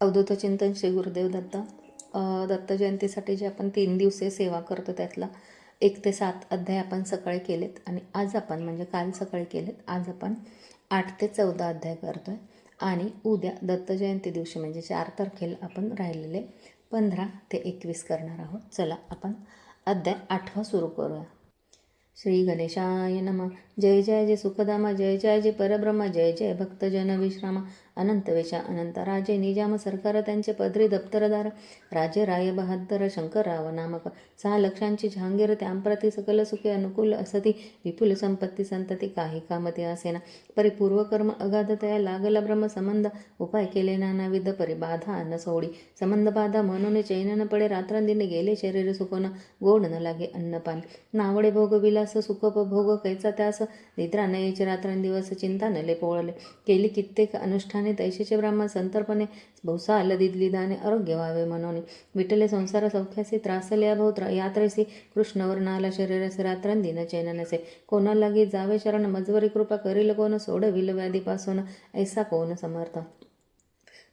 अवधूत चिंतन श्री गुरुदेव दत्त दत्त जयंतीसाठी जे आपण तीन दिवसीय सेवा करतो त्यातला एक ते सात अध्याय आपण सकाळी केलेत आणि आज आपण म्हणजे काल सकाळी केलेत आज आपण आठ ते चौदा अध्याय करतो आहे आणि उद्या दत्त जयंती दिवशी म्हणजे चार तारखेला आपण राहिलेले पंधरा ते एकवीस करणार आहोत. चला आपण अध्याय आठवा सुरू करूया. श्री गणेशाय नम. जय जय जय सुखदामा जय जय जय परब्रह्म जय जय भक्तजन विश्रामा. अनंत वेशा अनंत राजे निजाम सरकार त्यांचे पदरी दप्तरदार राजे राय बहादर शंकरराव नामक सहा लक्षांची जहांगीर त्यांप्रती सकल सुखे अनुकूल असती विपुल संपत्ती संतती काही कामती असेना परिपूर्व कर्म अगाधतया लागला ब्रह्म संबंध उपाय केले नानाविध परिबाधा न सोडी. संबंध बाधा म्हणून चैन न पडे रात्रंदिने गेले शरीर सुकोन गोड न लागे अन्नपान नावडे भोग विलास सुखोपभोग कैचा त्यास निद्रा नयेचे रात्रंदिवस चिंता नले पोळले. केली कित्येक अनुष्ठाने तैशीचे ब्राह्मण संतर्पणे बहुसा आल दाने आरोग्य व्हावे म्हणून विठले संसार सौख्यासी त्रासल्या अभव यात्रेसी कृष्णवर नाला शरीरसे रात्रंदिन चैन नसे कोणा लागी जावे शरण मजवरी कृपा करील कोण सोडविल व्याधीपासून ऐसा कोण समर्थ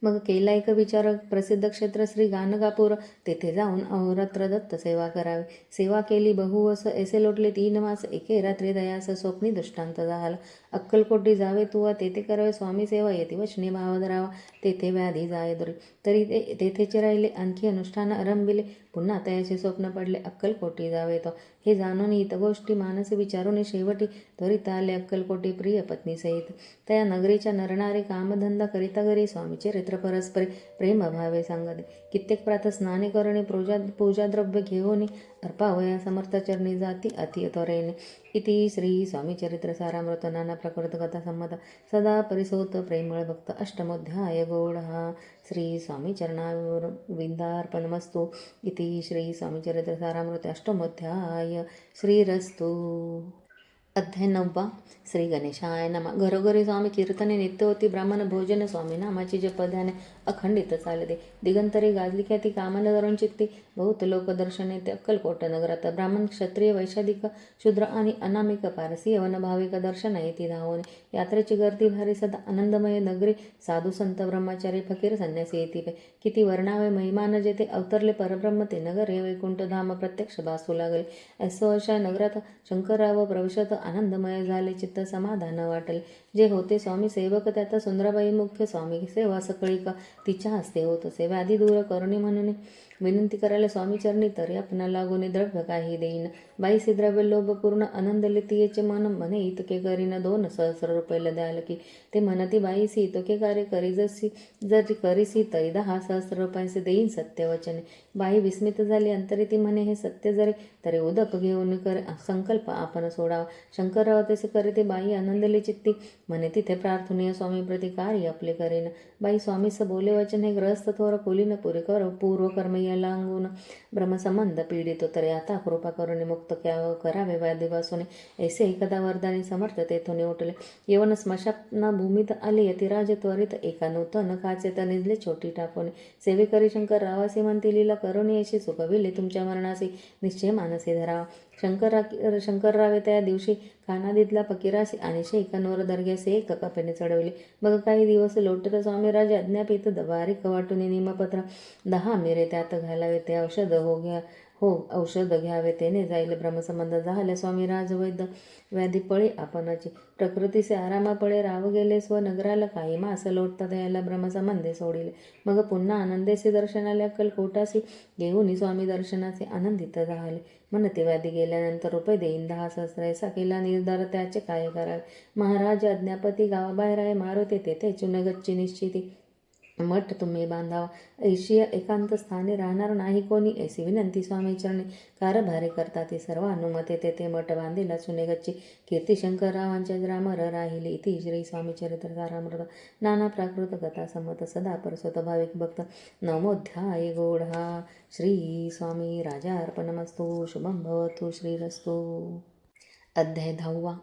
मग केला एक विचार प्रसिद्ध क्षेत्र श्री गाणगापूर तेथे जाऊन अहोरात्र दत्त सेवा करावी सेवा केली बहुवस ऐसे लोटले तीन मास एके रात्री दयास स्वप्नी दृष्टांत झाला अक्कलकोटी जावे तुवा तेथे करावे स्वामी सेवा येते वचने भाव धरावा तेथे व्याधी जाय दुरी. तरी ते तेथेचे राहिले आणखी अनुष्ठान आरंभिले पुन्हा तयाचे स्वप्न पडले अक्कलकोटी जावे तो. हे जाणून इत गोष्टी मानस विचारून शेवटी त्वरित आले अक्कलकोटी प्रिय पत्नी सहित. त्या नगरीच्या नरणारे कामधंदा करिता घरी स्वामी चरित्र परस्परे प्रेम भावे सांगते. कित्येक प्रात स्नाने करणे पूजा पूजाद्रव्य घेऊन अर्पावया समर्थचरणी जाती अति त्वरेने इति श्री स्वामी चरित्र सारामृत नाना प्रकृत कथा संमत सदा परिसोत प्रेमळ भक्त अष्टमोध्याय गौड श्री स्वामी चरणावर इति श्री स्वामी चरित्र सारामृत अष्टमोध्याय श्रीरस्तु अध्याय नववा श्री गणेशाय नमा. घरोघरी स्वामी कीर्तने नित्य होती ब्राह्मण भोजन स्वामी नामाची पद्याने अखंडित चालते. दिगंतरी गाजली ख्याती कामन धरून चित्ती. बहुत लोकदर्शने ते अक्कलकोट नगरात. ब्राह्मण क्षत्रिय वैशाधिक शूद्र आणि अनामिक पारसी यवन भाविक दर्शन येते धावून. यात्रेची गर्दी भारी सदा आनंदमय नगरी. साधू संत ब्रह्मचारी फकीर संन्यासी येते पे किती वर्णावे महिमान जेथे अवतरले परब्रह्म ते नगर. हे वैकुंठ धाम प्रत्यक्ष भासू लागले. ऐसो अशा नगरात शंकरराव प्रवेशत आनंदमय झाले चित्त समाधान वाटले. जे होते स्वामी सेवक त्यात सुंदराबाई मुख्य स्वामी सेवा सकळी का तिच्या हस्ते होत असे व्याधी दूर करणे म्हणून विनंती करायला स्वामी चरणी तरी आपणा लागून द्रव्य काही देईन. लोभ पूर्ण आनंद मन म्हणे इतके करीन दोन सहस्र रुपयाला द्याल की. ते म्हणती बाईसी इतके कार्य करी जशी जर करीसी तरी दहा सहस्र रुपयांचे देईन सत्यवचने. बाई विस्मित झाली अंतरी ती म्हणे हे सत्य जरी तरी उदक घेऊन कर संकल्प आपण सोडावा. शंकरराव तसे करे ते बाई आनंदली चित्ती म्हणे तिथे प्रार्थनीय स्वामी प्रति कार्य आपले करेन. बाई स्वामीस बोले वचन हे ग्रस्त थोर खोलीन पुरे कर पूर्व कर्म याला अंगून ब्रह्मसंबंध पीडित तरी आता कृपा करून मुक्त क्या- करावे वादिवासोने ऐसे एकदा वरदानी समर्थ तेथून उठले. येवन स्मशाना भूमीत आले यतिराज त्वरित एका नूतन काचे तनिजले छोटी टाकून सेवेकरी शंकर रावासी म्हणती लीला करुणी अशी सुखविले तुमच्या मरणासी. निश्चय मानसी धरावा. शंकरा शंकररावे त्या दिवशी कानादीतला पकिरासी आणि शेखांवर दर्ग्यासे एक कपेने चढवले. मग काही दिवस लोटत स्वामी राजे अज्ञापित बारीक कवाटून निमपत्र दहा मिरे त्यात घालावे. ते औषध हो घ्या हो औषध घ्यावे तेने जाईल ब्रह्मसंबंध झाले स्वामी राजवैद्य. व्याधी पळे आपणाची प्रकृतीचे आरामापळे राव गेले स्व नगराला काही मास लोटता याला ब्रह्मसंबंधे सोडिले. मग पुन्हा आनंदेसे दर्शनाला अक्कलकोटासी घेऊन स्वामी दर्शनाचे आनंदित झाले. म्हणते व्याधी गेल्यानंतर रुपये देईन दहा सहस्र ऐसा केला निर्धार त्याचे काय करावे? महाराज अज्ञापती गावाबाहेर आहे मारुती तेथे चुनगच्ची निश्चिती. मठ तुम्ही बांधावा. ऐशिया एकांत स्थानी राहणार नाही कोणी. ऐसी विनंती स्वामीचरणी. कारभारे करता ती सर्व अनुमते. तेथे मठ बांधिला सुनेगच्ची कीर्ती शंकररावांच्या ग्रामर राहिली. इति श्री स्वामी चरित्र सारामृत नाना प्राकृत कथा समत सदा परसत भाविक भक्त. नमोध्याय गोढा श्री स्वामी राजा अर्पणमस्तु शुभम भवतु. श्रीरस्तु. अध्याय दहावा.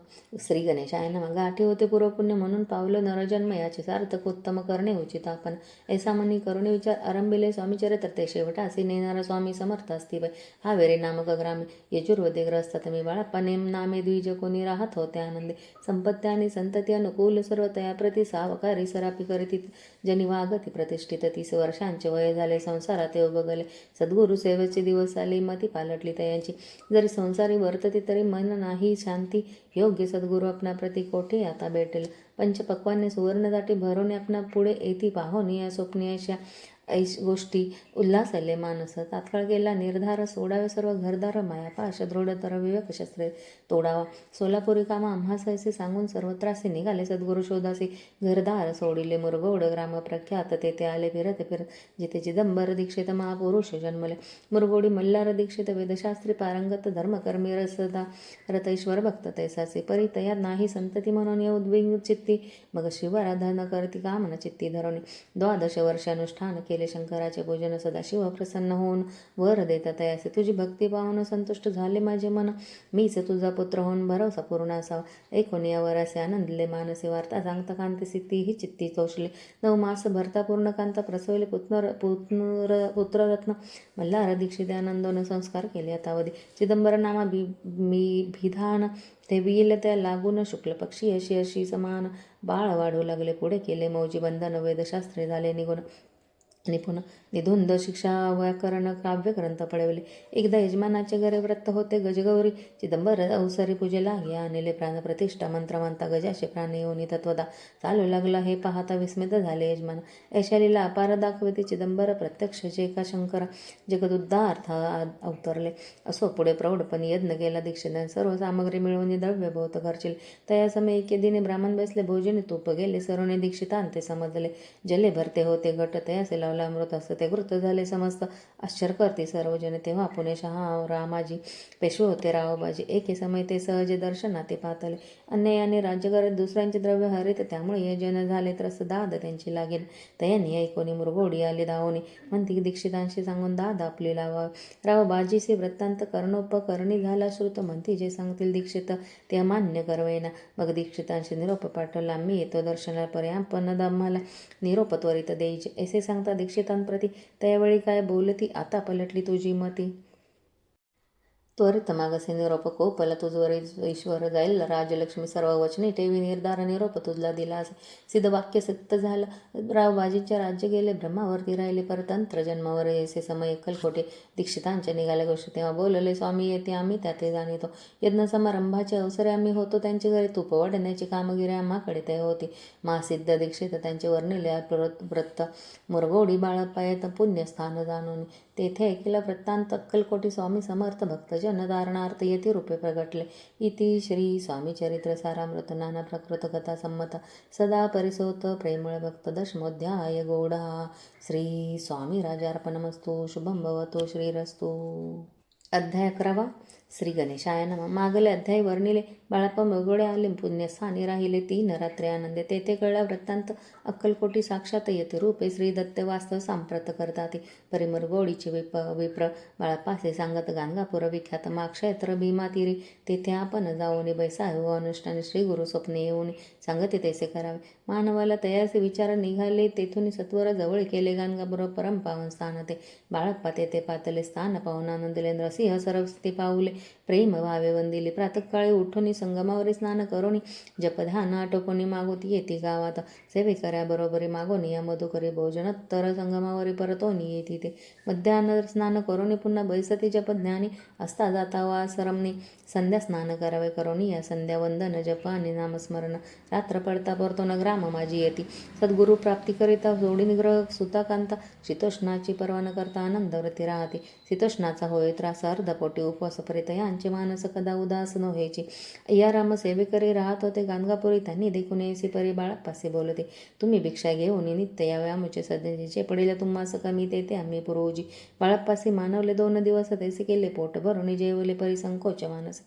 श्री गणेशाय मग गाठी होते पूर्वपुण्य म्हणून पावलं नरजन्म याचे सार्थक उत्तम करणे उचित. आपण ऐसा मनी करुणे विचार आरंभिले. स्वामी चरित्र ते शेवटासी नेणारा स्वामी समर्थ असती वै. हा वेरे नामक ग्रामे यजुर्वेदे ग्रस्त मी बाळा नेम नामे द्विज कोणी राहत होते आनंदे. संपत्ती आणि संतती अनुकूल सर्व तया प्रति सावकारी सरापी करीत जनी वागती प्रतिष्ठित तीस वर्षांचे वय झाले संसारात येऊ बघले. सद्गुरु सेवेचे दिवस आले मती पालटली तयांची. जरी संसारी वर्तती तरी मन नाही शांती. योग्य सद्गुरु आपणा प्रति कोठे आता भेटेल? पंचपक्वाने सुवर्णदाटी भरून आपणा पुढे येती पाहोनी या स्वप्नी अशा. ऐश गोष्टी उल्हासले मानस तात्काळ गेला निर्धार सोडावे सर्व घरदार मायापाश दृढतर विवेक शस्त्रे तोडावा. सोलापुरी कामा आम्हासायचे सांगून सर्वत्रासे निघाले. सद्गुरु शोधासे घरदार सोडिले मुरगोड ग्राम प्रख्यात. तेथे आले फिरत फिरत जिथे चिदंबर दीक्षित महापुरुष जन्मले. मुरगोडी मल्हार दीक्षित वेदशास्त्री पारंगत धर्मकर्मी रसदा रतैश्वर भक्त तैसाचे परितया नाही संतती म्हणून ये उद्विग्न चित्ती. मग शिवराधन करती कामन चित्ती धरणी. द्वादश वर्ष अनुष्ठान केले शंकराचे पूजन सदाशिव प्रसन्न होऊन वर देता तयासे तुझी भक्ती पाहून संतुष्ट झाले माझे मन. मीच तुझा पुत्र होऊन भरवसा पूर्ण असावा. ऐकून यावर असे आनंदले मानसी वार्ता सांगता कांती सिद्धी ही चित्ती तोषली नऊ मास भरता पूर्ण कांता प्रसवले पुत्र पुत्र पुत्ररत्न. मल्हार दीक्षित आनंदोन संस्कार केले यथावधी. चिदंबर नामा बी मी भिधान. ते विल त्या लागून शुक्ल पक्षी अशी अशी समान. बाळ वाढू लागले पुढे केले मौजी बंधन. वेदशास्त्रे झाले निघून निपुण निधुंद शिक्षा व्याकरण काव्यग्रंथ पळविले एकदा यजमानाचे घरे व्रत होते गजगौरी चिदंबर अवसरी पूजेला घ्या आणले प्राणप्रतिष्ठा मंत्र म्हणता गजाशे प्राणी योनी तत्वदा चालू लागला हे पाहता विस्मित झाले यजमान. ऐशालीला अपार दाखविते चिदंबर प्रत्यक्ष जे का शंकर जगदुद्धार्थ अवतरले. असो पुढे प्रौढपणी यज्ञ केला दीक्षित. सर्व सामग्री मिळवून द्रव्य भोवत घरचिल. तया समय एके दिने ब्राह्मण बसले भोजने तूप गेले सर्वने दीक्षितांते समजले. जले भरते होते घट तयासे लावले. अमृत असतं ते वृत्त झाले समस्त. आश्चर्य करते सर्वजण. तेव्हा पुणे शहा रामाजी पेशवे होते. रावबाजी एके समय ते सहज दर्शनाते पाहतले अन्यायाने राज्य करत दुसऱ्यांचे द्रव्य हरित त्यामुळे हे जन झाले तर दाद त्यांची लागेल. तयानी ऐकोनी मुरगोडी आले धावणे. म्हणती दीक्षितांशी सांगून दाद आपली लावा. रावबाजीचे वृत्तांत कर्णोपकरणी झाला श्रुत. म्हणती जे सांगतील दीक्षित ते मान्य करवेना. मग दीक्षितांशी निरोप पाठवला. मी येतो दर्शनाला पण आम्हाला निरोप त्वरित द्यायचे. असे सांगता दीक्षितांप्रती त्यावेळी काय बोलती? आता पलटली तुझी मती. त्वरित मागसे निरोप कोपल तुझवर ईश्वर जाईल. राजलक्ष्मी सर्व वचने ठेवी निर्धार निरोप तुझला दिला असे. सिद्ध वाक्य सत्य झालं. रावबाजीच्या राज्य गेले ब्रह्मावरती राहिले परतंत्र जन्मावर येसे समय एकलकोटे दीक्षितांच्या निघाल्या गोष्टी तेव्हा बोलले स्वामी येते आम्ही त्याते जाणितो. यज्ञ समारंभाचे अवसरे आम्ही होतो त्यांच्या घरी तूप वाढण्याची कामगिरी आम्हाकडे ते होती. मासिद्ध दीक्षित त्यांचे वर्णिले व्रत मुरगोडी बाळपायत पुण्यस्थान जाणून. तेथे ऐकला वृत्तांत अक्कलकोटी स्वामी समर्थ भक्त जनधारणार्थ येथे रूपे प्रगटले। इति श्री स्वामी चरित्र सारामृत नाना प्रकृत कथा संमत सदा परिसोत प्रेमळ भक्त दशमोध्याय गोडा। श्री स्वामी राजार्पणमस्तु शुभम भवतो श्रीरस्तु। अध्याय अकरावा श्री गणेशाय नम। मागले अध्याय वर्णिले बाळाप्पा मगोळे आले पुण्यस्थानी राहिले तीन रात्री आनंदे. तेथे कळला वृत्तांत अक्कलकोटी साक्षात येते. रूपे श्री दत्त वास्तव सांप्रत करतात. परिमर गोडीचे विप विप्र. बाळापासे सांगत गांगापूर विख्यात माक्षेत्र भीमातीरी तेथे आपण जाऊन बैसा हो अनुष्ठाने श्री गुरु स्वप्ने येऊन सांगते तैसे करावे. मानवाला तयारचे विचार निघाले. तेथून सत्वर जवळ केले. गाणगापूर परम पावन स्थान ते. बाळप्पा तेथे पातले स्थान पाहून आनंदलेंद्र सिंह सरस्वती पाऊले प्रेम भावे वंदिले. प्रातकाळी उठून संगमावरी स्नान करोनी जपधा नाटकोनी मागोती येते गावात. सेवे कऱ्या बरोबरी मागोनी या मधुकरी तर संगमावरी परतोनी येते ते. मध्यान्ह स्नान करोनी पुन्हा बैसती जपज्ञानी असता जाता वा सरमनी संध्या स्नान करावे करोनी या संध्या वंदन जप आणि नामस्मरण. रात्र पडता परतो न ग्राम माझी येती. सद्गुरु प्राप्ती करिता जोडी निग्रह सुताकांता. शीतोष्णाची पर्वा न करता आनंद व्रती राहते. शीतोष्णाचा होय त्रास अर्धपोटी उपवास परित यांचे मानस कदा उदास न व्हायचे. या रामसेवेकरी राहत होते गाणगापुरी त्यांनी देखून येसी परी बाळापासे बोलते. तुम्ही भिक्षा घेऊन नित्य यावे आमचे सध्याचे पडेल तुम्हास कमी ते आम्ही पूर्वजी बाळापासे मानवले दोन दिवस तैसे केले पोट भरून जेवले परी संकोच मानस.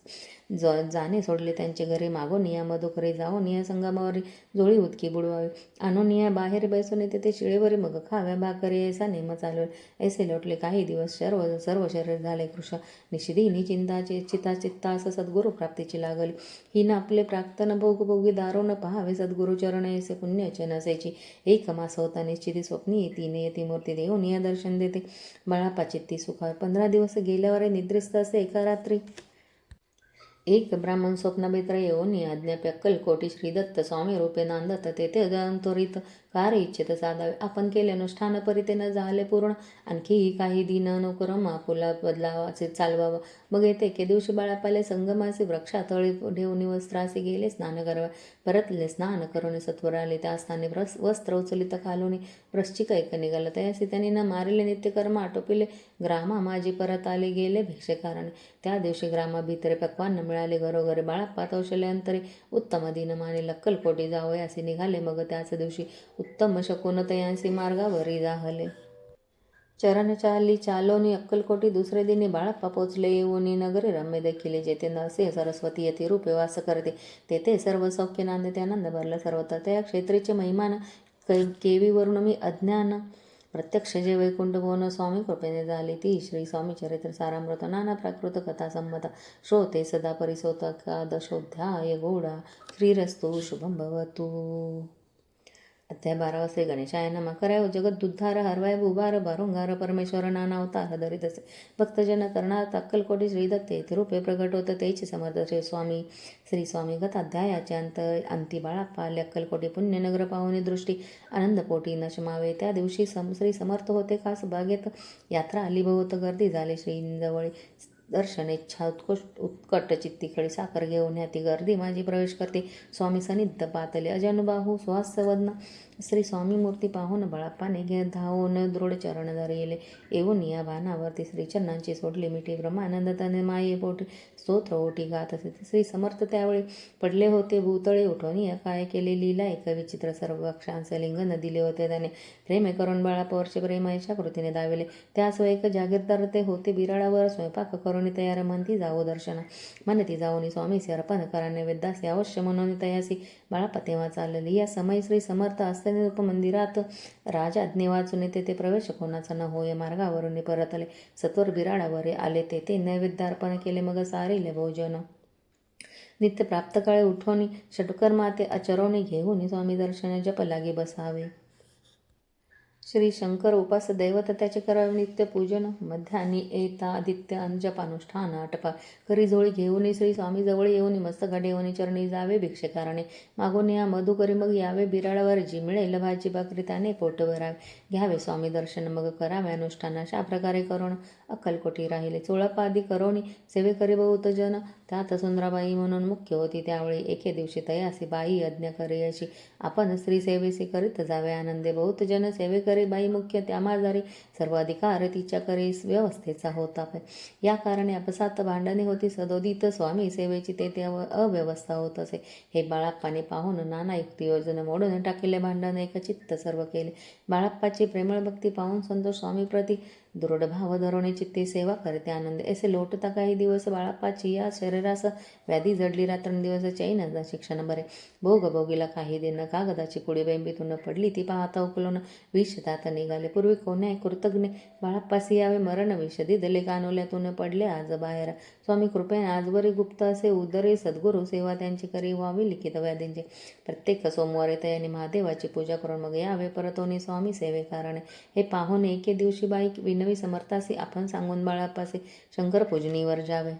ज जाणे सोडले त्यांचे घरी मागून या मधुकरी जाऊन या संगमावरी जोळी उदकी बुडवावी. आणून या बाहेर बैसून ते शिळेवरी मग खाव्या भाकरी ऐसा नेम चालवेल. ऐसे लोटले काही दिवस सर्व सर्व शरीर झाले कृष. निशिदीनी चिंताचे चिता चित्ता असं सद्गुरु प्राप्तीची लागली. हिनं आपले प्राक्तन भोग भोगी न पहावे सद्गुरु चरण ऐसे पुण्याचे नसायची एक मास होता निश्चिती स्वप्नी येती येती मूर्ती देऊन या दर्शन देते. बाळापा चित्ती सुखा पंधरा दिवस गेल्यावर निद्रिस्त असे एका रात्री एक ब्राह्मण स्वप्नमित्र येऊन आज्ञाप्य अक्कलकोटी श्रीदत्त स्वामी रूपे नांदत कार इच्छित साधावे. आपण केले अनुष्ठान परिते न झाले पूर्ण. आणखी काही दिन अनुक्रम आपुला बदलावाचे चालवावा. मग येते एके दिवशी बाळापाले संगमासी वृक्षातळी ठेवून वस्त्रासी गेले स्नान करावे. परतले स्नान करून सत्वर आले. त्या स्थानी व्रस वस्त्र उचलित खालून वृश्चिक ऐक निघालं. त्यासी त्यांनी न मारिले नित्यकर्म आटोपिले. ग्रामा माझी परत आले गेले भिक्षेकाराने. त्या दिवशी ग्रामा भितरे पक्वान मिळाले. घरोघरी बाळाप्पा तौशल्यांतरी उत्तम दिन माने लक्कलपोटी जावं असे निघाले. मग त्याच दिवशी उत्तम शकुन तयांसी मार्गावरी जाहले. चरण चाली चालोनी अक्कलकोटी दुसरे दिनी बाळप्पा पोचले. येऊनी नगरी रम्य देखील. जेथे नरसिंह सरस्वती येथे रूपे वास करते तेथे सर्व सौख्य नांदते आनंद भरला सर्वत्र. त्या क्षेत्रीचे महिमान कै केवीवरून मी अज्ञान प्रत्यक्ष जे वैकुंठ भवन स्वामी कृपेने झाली ती श्री स्वामी चरित्र सारामृत नाना प्राकृत कथा संमत श्रोते सदा परिसोत दशोध्याय गोडा. श्रीरस्तु शुभम भवतु. अध्याय बारा वाजता गणेशाय नमा. कराव जगत दुद्धार हरवाय भुभार भारुंगार परमेश्वर नाना अवतार धरीत असे भक्तजन करणार अक्कलकोटी श्रीदत्त येथे रूपे प्रगट होत तेचे समर्थ श्री स्वामी श्री स्वामी गत अध्यायाचे अंत अंती बाळाप्पा आले अक्कलकोटी पुण्यनगर पाहुणे दृष्टी आनंदपोटी नशमावे त्या दिवशी सम श्री समर्थ होते खास बागेत यात्रा आली गर्दी झाली श्रीजवळी दर्शन इच्छा उत्कृष्ट उत्कट चित्तीकडे साखर घेऊन ह्याती गर्दी माझी प्रवेश करते. स्वामी सनिध पातले अजनुबाहू सुहास्यवदन श्री स्वामी मूर्ती पाहून बाळाप्पाने घे धावून दृढ चरण धरले येऊन या भानावरती श्री चरणांची सोडली मिठी ब्रह्मानंद तने माये पोटी स्तोत्र ओटी गात असे श्री समर्थ त्यावेळी पडले होते भूतळे उठवणी काय केले लीला एक विचित्र सर्व अक्षांचे लिंगन दिले होते त्याने प्रेमे करून बाळापावरचे प्रेमाच्या कृतीने दाविले त्यास एक जागीरदार ते होते बिराडावर स्वयंपाक करून तयार म्हणती जावो दर्शना म्हणती जाऊनी स्वामीसी अर्पण करा नैवेद्यासी अवश्य म्हणून तयासी बाळापा तेव्हा चालली. या समय श्री समर्थ असताना राज राजाज्ञे वाचून तेथे प्रवेश कोणाचा न होय मार्गावरून परतले. सत्वर बिराडावर आले. तेथे नैवेद्यार्पण केले. मग सारेले भोजन. नित्य प्राप्त काळे उठवणी षटकर माते अचरवणी घेऊन स्वामी दर्शन जप लागे बसावे. श्री शंकर उपास दैवत त्याचे करावे नित्य पूजन मध्यानी एता आदित्य अंजपानुष्ठान आटपा. करी झोळी घेऊन श्री स्वामी जवळ येऊन मस्तक येऊन चरणी जावे भिक्षेकारणे मागून या मधुकरी मग यावे बिराळावर जी मिळेल भाजी भाकरी त्याने पोट भरावे घ्यावे स्वामी दर्शन मग करावे अनुष्ठान अशा प्रकारे करून अक्कलकोटी राहिले. चोळपादी करोणी सेवे करी बहुत जन त्यात सुंदराबाई म्हणून मुख्य होती. त्यावेळी एके दिवशी तयासी बाई यज्ञ करी अशी. आपण स्त्री सेवेसी करीत जावे आनंदे बहुत जन सेवे करी बाई मुख्य त्यामाजारी सर्व अधिकार तिच्या करी व्यवस्थेचा होता. या कारणे अपसात भांडणे होती. सदोदित स्वामी सेवेची ते अव्यवस्था होत असे. हे बाळाप्पाने पाहून नाना युक्ती योजना मोडून टाकलेले भांडण. एकचित्त सर्व केले. बाळाप्पाची प्रेमळ भक्ती पाहून संतोष स्वामी प्रती दृढ दृढभाव धरणे चित्ते सेवा करते आनंद. ऐसे लोटता काही दिवस बाळाप्पाची या शरीरास व्याधी जडली रात्रंदिवस चैन शिक्षण बरे. भोग भोगीला काही दिन कागदाची कुडी बेंबीतून पडली ती पाहता उकलून विष दात निघाले. पूर्वी कोण्या कृतज्ञ बाळापासी यावे मरण विष दिदले कानोल्यातून पडले आज बाहेर. स्वामी कृपेने आजवरी गुप्त असे उदरे सद्गुरू सेवा त्यांची करी व्हावी लिखित व्याधींचे. प्रत्येक सोमवारी तयाने महादेवाची पूजा करून मग यावे परतोनी स्वामी सेवे कारण हे पाहून एके दिवशी बाईक विनवी समर्थासी आपण सांगून बाळापासे शंकर पूजनीवर जावे.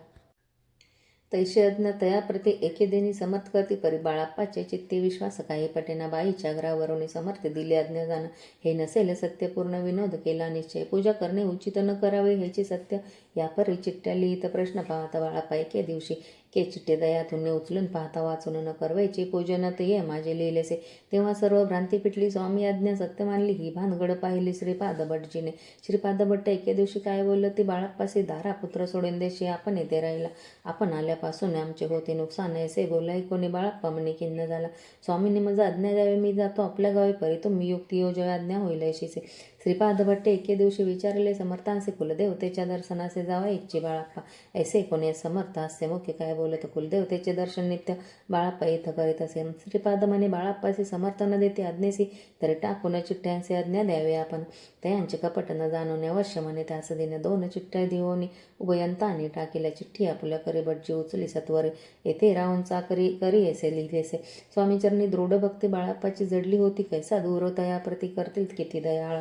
तैसे अज्ञ तया प्रति एकेदिनी समर्थ करती परी बाळाप्पाचे चित्ते विश्वास काही पटेना बाईच्या ग्रहावरून समर्थ दिले अज्ञान हे नसेल सत्यपूर्ण विनोद केला निश्चय. पूजा करणे उचित न करावे ह्याची सत्य. यापरी चित्त्या लिहित प्रश्न पाहता बाळाप्पा एके दिवशी के चिट्टे दयातून उचलून पाहता वाचून न करवायचे पूजनात ये माझे लिहिलेसे. तेव्हा सर्व भ्रांती पिटली स्वामी आज्ञा सत्य मानली ही भानगड पाहिली श्रीपाद भटजीने श्रीपाद भट्ट एके दिवशी काय बोललं ती बाळाप्पासी दारा पुत्र सोडून देशी आपण येते राहिला. आपण आल्यापासून आमचे होते नुकसान ऐसे बोलाय कोणी बाळाप्पा म्हणे खिन्न झाला. स्वामींनी माझा आज्ञा द्यावे मी जातो आपल्या गावी परी तुम्ही युक्ती हो, योजय आज्ञा होईल ऐशीचे श्रीपाद भट्टे एके दिवशी विचारले समर्थांचे कुलदेवतेच्या दर्शनाचे जावा इच्छे बाळाप्पा. ऐसे कोणी समर्थ हास्य मुख्य काय बोलत कुलदेवतेचे दर्शन नित्य बाळाप्पा इथं करीत असे. श्रीपादमाने बाळाप्पाशी समर्थन देते आज्ञेसी तरी टाकून चिठ्ठ्यांचे आज्ञा द्यावे आपण. त्यांचे कपट न जाणून अवश्य म्हणे त्यास दिने दोन चिठ्ठ्या देऊन उभयंताने टाकीला चिठ्ठी आपल्या करी बटजी उचली सत्वरे. येथे राहून चाकरी करी असे लिहिलेसे स्वामीचरणी दृढ भक्ती बाळाप्पाची जडली होती कैसा दूर तया प्रती करतील किती दयाळ.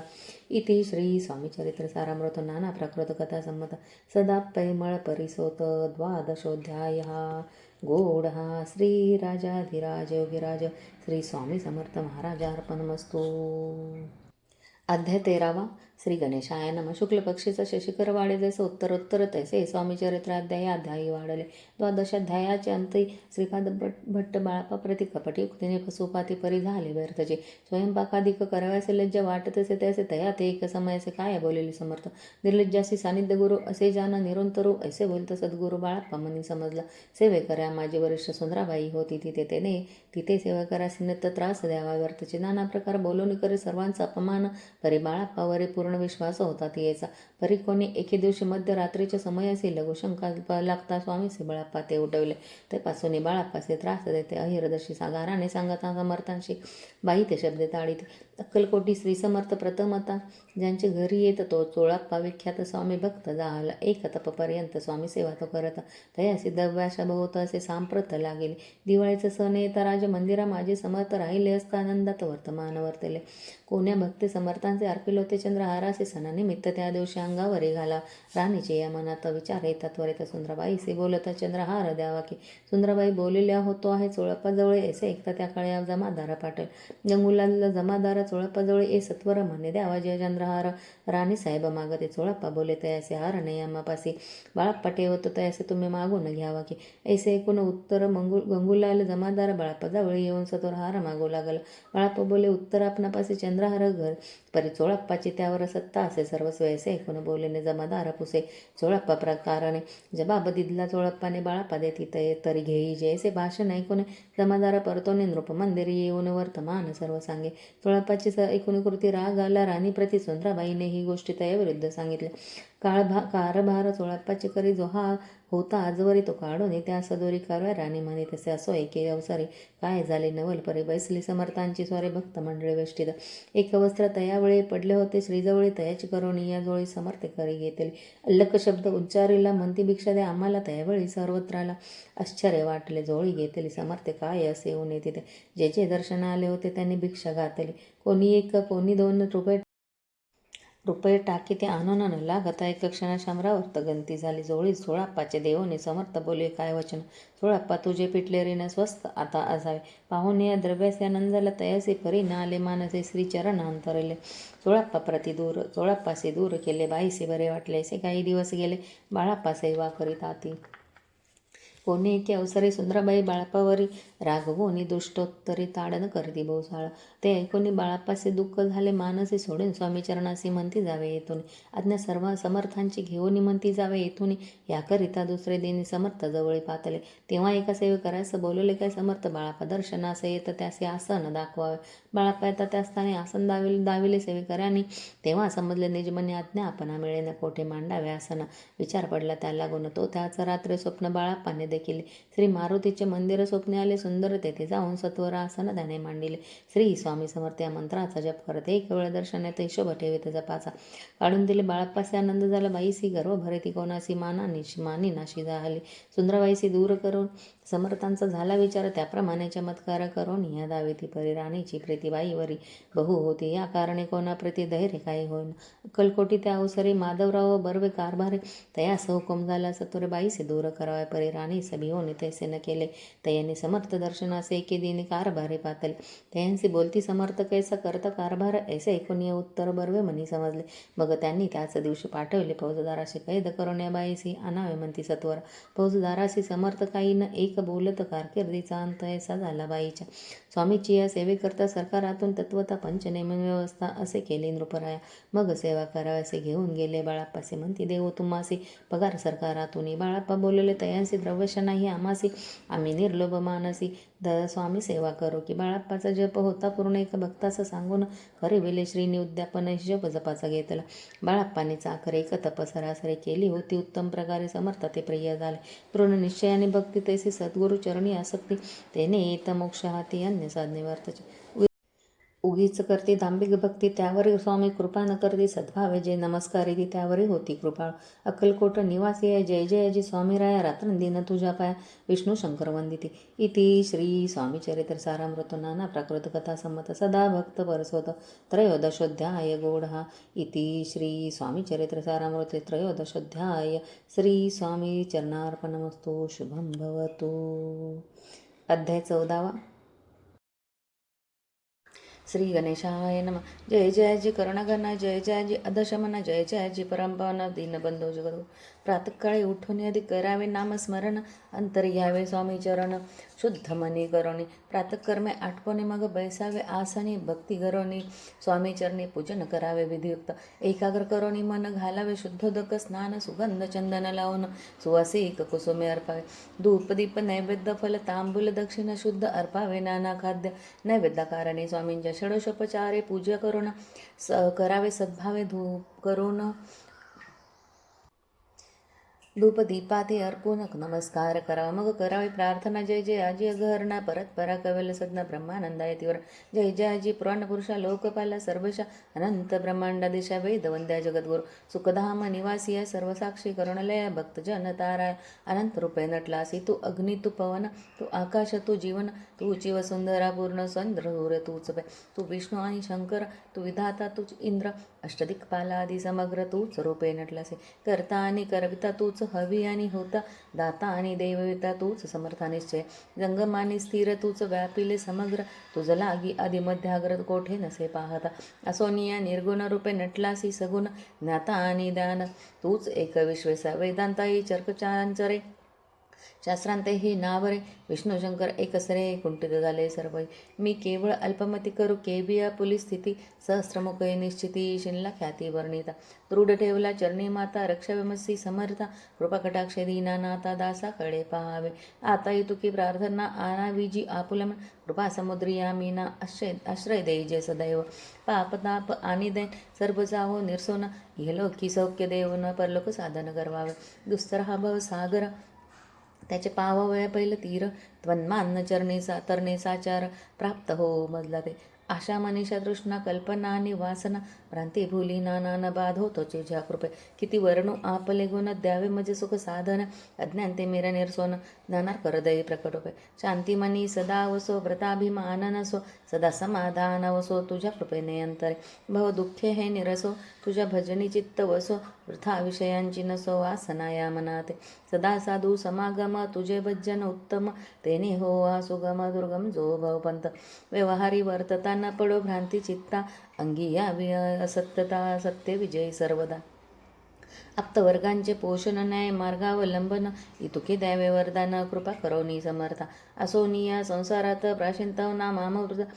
इति श्री स्वामीचरित्र सारामृत नाना प्राकृत कथा संमत सदा परिमळ परिसोत द्वादशोध्याय। गोड हा श्री राजाधिराज योगीराज श्री स्वामी समर्थ महाराजार्पणमस्तू अध्याय तेरावा श्री गणेशाय नम. शुक्ल पक्षीचं शशिखर वाढे जसे उत्तरोत्तर तैसे स्वामी चरित्र अध्याय अध्यायी वाढले. द्वादशाध्यायाचे अंती श्रीपाद भट्ट बाळापा प्रति कपटी फसुपाती परी झाले व्यर्थचे. स्वयंपाकाधिक कराव्यासे लज्जा वाटत असे तैसे तया ते एक समयाचे काय बोलेले समर्थ. निर्लज्जासी सानिध्य गुरु असे जाना निरंतरू ऐसे बोलत सद्गुरु बाळाप्पा मनी समजला. सेवे करा माझी वरिष्ठ सुंदराबाई होती तिथे तेने. तिथे सेवा करा नत त्रास द्यावा व्यर्थचे. नाना प्रकार बोलून करे सर्वांचा अपमान. तरी बाळाप्पावर पूर्ण विश्वास होता ती याचा परी कोणी एके दिवशी मध्यरात्रीच्या असे लघुशंका लागता स्वामीसे बाळाप्पा ते उठवले. ते पासून बाळाप्पाचे त्रास देते अहिरदशी सागाराने सांगता समर्थांशी बाई ते शब्द ताळीत अक्कलकोटी श्री समर्थ प्रथमता ज्यांचे घरी येत तो चोळाप्पा विख्यात स्वामी भक्त जाहला एक तपपर्यंत स्वामी सेवा तो करत. तया सिद्धव्याशा भोवत असे सांप्रत लागेल. दिवाळीचं सण येता राज मंदिरा माझे समर्थ राहिले असता आनंदात वर्तमान वर्तले कोण्या भक्ती समर्थांचे अर्पिल होते चंद्रहारासे सणानिमित्त त्या दिवशी अंगावरी घाला. राणीचे या मनात विचार येतात त्वरित सुंदराबाईसे बोलता चंद्रहार द्यावा की. सुंदराबाई बोललेल्या होतो आहे चोळप्पाजवळ ऐसे ऐकता त्या काळ्या जमादारा पाटील. गंगुलाला जमादारा चोळप्पाजवळ ए सत्वर म्हणे द्यावा जय चंद्रहार राणी साहेब मागते चोळप्पा बोले तयासे हार नाही आम्हापासी. बाळप्पा ठेवतो तयासे तुम्ही मागून घ्यावा की. ऐसे ऐकून उत्तर मंगू गंगुलाल जमादार बाळप्पाजवळ येऊन सत्वर हार मागू लागला. बाळप्पा बोले उत्तर आपणापासी चंद्रहार घर. परी चोळप्पाची त्यावर सत्ता असे सर्वस्व ऐसे ऐकून बोलेने जमादार पुसे. चोळप्पा प्रकाराने जबाब दिदला चोळप्पाने बाळप्पा देती तिथे तरी घेई जैसे भाषण ऐकून जमादार परतोने नृप मंदिरी येऊन वर्तमान सर्व सांगे. चोळप्पाची स एकूण कृती राग आला राणी प्रति सुंदराबाईने ही गोष्टी तयाविरुद्ध सांगितल्या काळ भा कारभार चोळप्पाची करी जो हा होता. आजवरी तो काढून त्या सदोरी कारवा राणी म्हणे तसे असो. एके अवसरे काय झाले नवल परे? बैसली समर्थांची स्वारे भक्त मंडळी वेष्टीत. एक वस्त्र तयावेळी पडले होते. श्रीजवळी तयाची करोणी या जोळी समर्थ करी घेतले. अल्लक शब्द उच्चारीला. म्हणती भिक्षा दे आम्हाला त्यावेळी सर्वत्राला. आश्चर्य वाटले. जोळी घेतली. समर्थ काय असे? येऊन तिथे जे जे दर्शन आले होते त्यांनी भिक्षा घातली. कोणी एक कोणी दोन रुपये रुपये टाकी ते आणून न लागता एक क्षणा शामरावर गंती झाली जोळी सोळाप्पाचे देवोने समर्थ बोले काय वचन? सोळाप्पा तुझे पिटले रीन स्वस्त आता असावे. पाहून या द्रव्याचे नंदला तयासे परी ना आले मानसे श्री चरण अंतरले. सोळाप्पा प्रति दूर सोळाप्पासे दूर केले बाईसे बरे वाटले असे काही दिवस गेले बाळाप्पा सेवा करीत आती. कोणी एके अवसरे सुंदराबाई बाळापावरी राघवोनी दुष्टोत्तरी ताडन करती बहुसाळ ते ऐकून बाळापासे दुःख झाले मानसे सोडून. स्वामीचरणासी म्हणती जावे येथून. आज्ञा सर्व समर्थांची घेऊन म्हणती जावे येथून. याकरिता दुसरे दिनी समर्थ जवळी पातले. तेव्हा एका सेवकरास बोलवले काय समर्थ? बाळापा दर्शनास येत त्याचे आसन दाखवावे. बाळापा येता त्या स्थानी आसन दाविले दाविले सेवेकऱ्यांनी तेव्हा समजले निजमनी आज्ञा आपण मिळेन कोठे मांडावे आसन? विचार पडला त्या लागून. तो त्याचं रात्री स्वप्न बाळापाने देखील. श्री मारुतीचे मंदिर स्वप्ने आले सुंदर तेथे जाऊन सत्वर आसन त्याने मांडिले. श्री स्वामी समर्थ या मंत्राचा जप करत एक वेळ दर्शनात हिशोब ठेवीत जपाचा काढून दिले बाळाप्पासे आनंद झाला. बाईसी गर्व भरे ती कोणासी माना निशी मानी नाशी झाली. सुंदरबाईसी दूर करून समर्थांचा झाला विचार त्याप्रमाणे चमत्कार करून या दावेती परी राणीची प्रीतीबाईवरी बहु होती. या कारणे कोणाप्रती धैर्य काही होईन. अक्कलकोटी त्या अवसरी माधवराव बर्वे कारभारे. तयास हुकुम झाला सत्वर बाईसे दूर करावा परी राणी सभी तैसे न केले. तयाने समर्थ दर्शनासे एके दिने कारभारे पातले. तयांसी बोलती समर्थ कैसा करता कारभार? ऐसे ऐकून या उत्तर बर्वे म्हणी समजले. मग त्यांनी त्याच दिवशी पाठवले फौजदाराशी कैद करून या बाईसी आणावे म्हणती सत्वर. फौजदाराशी समर्थ काही न एक बोलत कारकिर्दीचा अंत ऐसा झाला बाईच्या. स्वामीची या सेवेकरता सरकारातून तत्वता पंचनेमन व्यवस्था असे केले नृपराया. मग सेवा कराव्यासे घेऊन गेले बाळाप्पासे म्हणती देव तुम्हासी पगार सरकारातून बाळाप्पा बोलले तयांसी द्रव्यश नाही आमासी आम्ही निर्लोभ मानसी. द स्वामी सेवा करो. की बाळाप्पाचा जप होता पूर्ण एक भक्ताचं सांगून खरे वेले श्रीनी उद्यापन जप जपाचा घेतला. बाळाप्पाने चाकर एक तप सरासरी केली होती. उत्तम प्रकारे समर्थ ते प्रिय झाले. पूर्ण निश्चयाने भक्ती तैसी सद्गुरु चरणी आसक्ती. तेने येत मोक्ष हाती अन्य साधने वार्तचे. उगीच करते दांभिक भक्ती त्यावर स्वामी कृपा न करते सद्भावे जे नमस्कार येते त्यावरही होती कृपाळ. अक्कलकोट निवासी आहे जय जयाजी स्वामी राया रात्रंदिन तुझ्या पाया. विष्णू शंकर वंदिते. इति श्री स्वामी चरित्र सारामृत नाना प्राकृत कथा संमत सदा भक्त परसोत. त्रयोदशोध्याय गौडहा इति श्री स्वामी चरित्र सारामृत त्रयोदशोध्याय श्री स्वामी चरणार्पणमस्तु. शुभं भवतु. अध्याय चौदावा. श्री गणेशाय नम जय जयाजी करुणागण जय जयाजी अधशमन जय जयाजी परमपावन दीनबंधू जगदो प्रातकाळी उठून आधी करावे नामस्मरण अंतर घ्यावे स्वामी चरण. शुद्ध मनी करोणी प्रातकर्मे आठवणे मग बैसावे आसनी भक्ती करोणी स्वामी चरणी पूजन करावे विधियुक्त एकाग्र करोणी मन घालावे शुद्धोदक स्नान सुगंध चंदन लावून. सुवासिक कुसुमे अर्पावे धूप दीप नैवेद्य फल तांबूल दक्षिण शुद्ध अर्पावे नाना खाद्य. नैवेद्यकारणे स्वामींच्या षडोषोपचारे पूजा करून स करावे सद्भावे धूप करून. धूपदीपाते दीपाते नमस्कार करावा. मग करावी प्रार्थना जय जय आजी अघहरणा परत परा कवेल सद्न ब्रह्मानंदाय तीव्र जय जय आजी पुराण पुरुषा लोकपाला सर्वशा अनंत ब्रह्मांडा दिशा वेद वंद्या जगद्गुरु. सुखधाम निवासी आहे सर्वसाक्षी करुणलय भक्तजन ताराय अनंत रूपे नटलासी तू अग्नी तू पवन तू आकाश तू जीवन तू जीव सुंदरा पूर्ण चंद्र तूच पै तू विष्णू आणि शंकर तू विधाता तूच इंद्र अष्टदिक्पाला आदी समग्र तूच रूपे नटलासी. करता आणि करविता तूच हवी आणि होता. दाता आणि देवविता तूच समर्थ निश्चय. जंगम आणि स्थिर तूच व्यापिले समग्र. तुझ लागी आधी मध्याग्र कोठे नसे पाहता. असोनिया निर्गुण रूपे नटलासी सगुण. ज्ञाता आणि दान. तूच एक विश्वेसा. वेदांताई चर्कचांचरे. शास्त्रांते ही नावरे विष्णुशंकर एकसरे कुंठित झाले सर्व मी केवळ अल्पमती करू केबिया पुली स्थिती सहस्रमुख निश्चिती शिनला ख्याती वर्णिता. दृढ ठेवला चरणी माता रक्षाविमसी समर्था. कृपा कटाक्ष दीनानाथा दासाकडे पाहावे. आता तुकी प्रार्थना आनाविजी आपुलम कृपा समुद्री मीना आश्रय आश्रय दे जे सदैव. पाप ताप आणि दैन सर्व जावो निर्सोन. गेलो की सौख्य न परलोक साधन करवावे. दुस्तर हा भव सागर. त्याचे पावावया पहिलं तीर त्वन्मान चरणेचा तरणेसाचार प्राप्त हो मजला ते आशा मनीषा तृष्णा कल्पना आणि वासना भ्रांती भूली नाना न होतो तोचे कृपे. किती वर्णू आपले गुण द्यावे म्हणजे सुख साधन अज्ञान ते मेरा निर्सोन ज्ञानार करदय प्रकट होपे शांती मनी सदा वसो व्रताभिमान नसो सदा समाधान वसो तुझ्या कृपेने अंतरे. भव दुःखे हे निरसो तुझ्या भजनी चित्त वसो वृथा विषयांची नसो वासना या मनाते. सदा साधू समागम तुझे भजन उत्तम. तेने हो वा सुगम दुर्गम जो भवपंत व्यवहारी वर्तता न पडो भ्रांती चित्ता. अंगी यावी असत्यता सत्य विजय सर्वदा. आप्तवर्गांचे पोषण न्याय मार्गावलंबन. इतुके द्यावे वरदान कृपा करोनी समर्था. असोनिया संसारात प्राशिंतवना मामवृत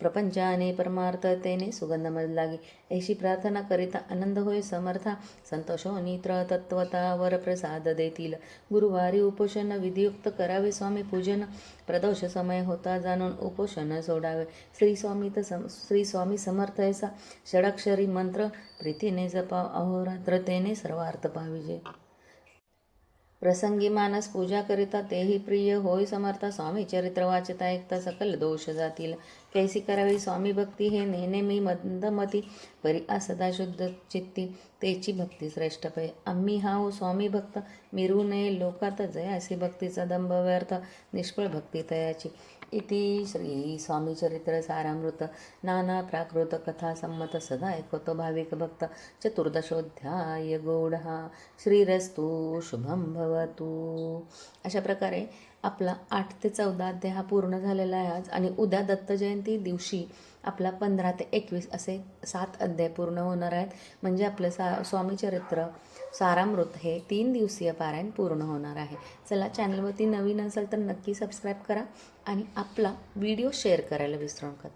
प्रपंचाने परमार्थतेने सुगंध मज लागे ऐशी प्रार्थना करिता आनंद होय समर्था संतोषो नित्र तत्वता वर प्रसाद देतील गुरुवारी उपोषण विधियुक्त करावे स्वामी पूजन प्रदोष समय होता जाणून उपोषण सोडावे श्री स्वामी तर सम श्री स्वामी समर्थ ऐसा षडाक्षरी मंत्र प्रीतीने जपाव अहोरात्रतेने सर्वार्थ पाविजे प्रसंगी मानस पूजा करिता तेही प्रिय होय समर्था स्वामी चरित्र वाचता ऐकता सकल दोष जातील. कैसी करावी स्वामी भक्ती हे नेहने मी मंदमती परी असदा शुद्ध चित्ती तेची भक्ती श्रेष्ठ पै. आम्ही हा हो स्वामी भक्त मिरू नये लोकात जयासी भक्तीचा दंभ व्यर्थ निष्फळ भक्ती तयाची. इति श्री स्वामी चरित्र सारामृत नाना प्राकृत कथा संमत सदा ऐकतो भाविक भक्त। चतुर्दशोध्याय गौडहा श्रीरस्तु शुभम भवतु। अशा प्रकारे आपला आठ ते चौदा अध्याय हा पूर्ण झालेला आहे आज. आणि उद्या दत्त जयंती दिवशी आपला पंधरा ते एकवीस असे सात अध्याय पूर्ण होणार आहेत. म्हणजे आपलं सा स्वामी चरित्र सारामृत हे तीन दिवसीय पारायण पूर्ण होणार आहे. चला चॅनलवरती नवीन असेल तर नक्की सबस्क्राईब करा आणि आपला व्हिडिओ शेअर करायला विसरू नका.